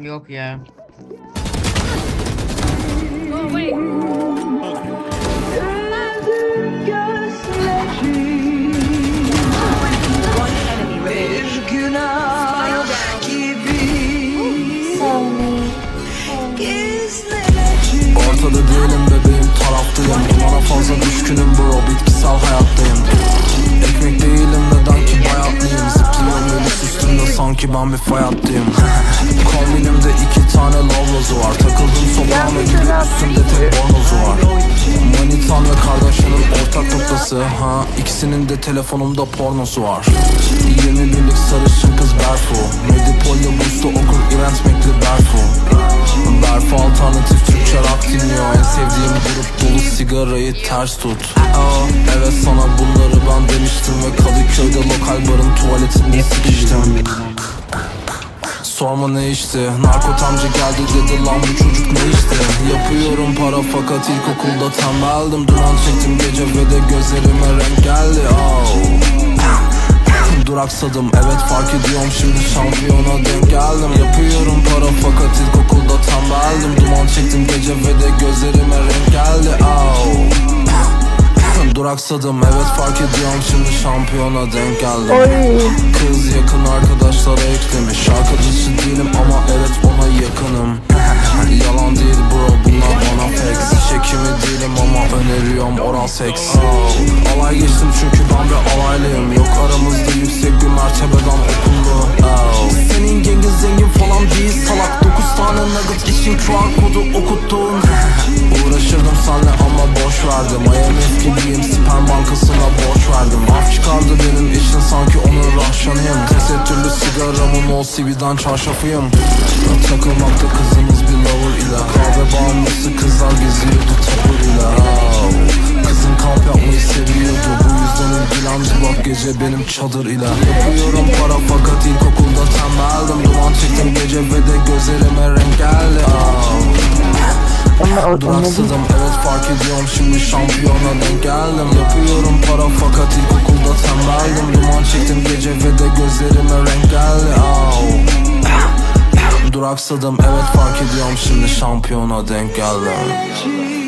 Yok ya. Ortada değilim bebeğim taraftayım. Bana fazla düşkünüm bro bitkisel hayattayım. Ekmek değilim neden ki bayatlıyım Zıplıyorum yolu üstümde sanki ben bir fay hattıyım noktası ha? İkisinin de telefonumda pornosu var. 20 binlik sarışın kız Berfu. Medipol'de burslu okur event mekli Berfu. Berfu alternatif Türkçe rock dinliyor. En sevdiğim grup dolu sigarayı ters tut. Aa, Evet sana bunları ben demiştim Ve Kadıköy'de lokal barın tuvaletinde sıkıştım Sorma ne içti Narkotamcı geldi dedi lan bu çocuk ne içti Yapıyorum para fakat ilkokulda tembeldim. Duman çektim gece ve de gözlerime renk geldi. Oh. Duraksadım evet fark ediyorum. Şimdi şampiyona denk geldim. Yapıyorum para fakat ilkokulda tembeldim. Duman çektim gece ve de gözlerime renk geldi. Oh. Duraksadım evet fark ediyorum. Şimdi şampiyona denk geldim. Kız yakın arkadaşlara eklemiş Arkadaşı değilim ama evet ona yakınım. Yalan değil bro bunlar bana flex. Çekimi değilim ama öneriyorum oral seks. Oh. Alay geçtim çünkü ben bir alaylıyım. Yok aramızda yüksek bir mertebeden okullu. Oh. Senin gengin zengin falan değil salak. Dokuz tane nugget için QR kodu okuttun Uğraşırdım senle ama boş verdim. IMF gibiyim sperm bankasına borç o CV'den çarşafıyım. Takılmakta kızımız bir lover ile. Kahve bağımlısı kızlar geziyordu tavır ile. Kızın kamp yapmayı seviyordu. Bu yüzden ilgilendi bak gece benim çadır ile. Yapıyorum para fakat ilkokulda tembeldim. Duman çektim gece ve de gözlerime renk geldi. Duraksadım evet fark ediyorum. Şimdi şampiyona denk geldim. Yapıyorum para fakat ilkokulda tembeldim. Duman çektim gece ve de gözlerime renk geldi. Duraksadım evet fark ediyorum şimdi şampiyona denk geldim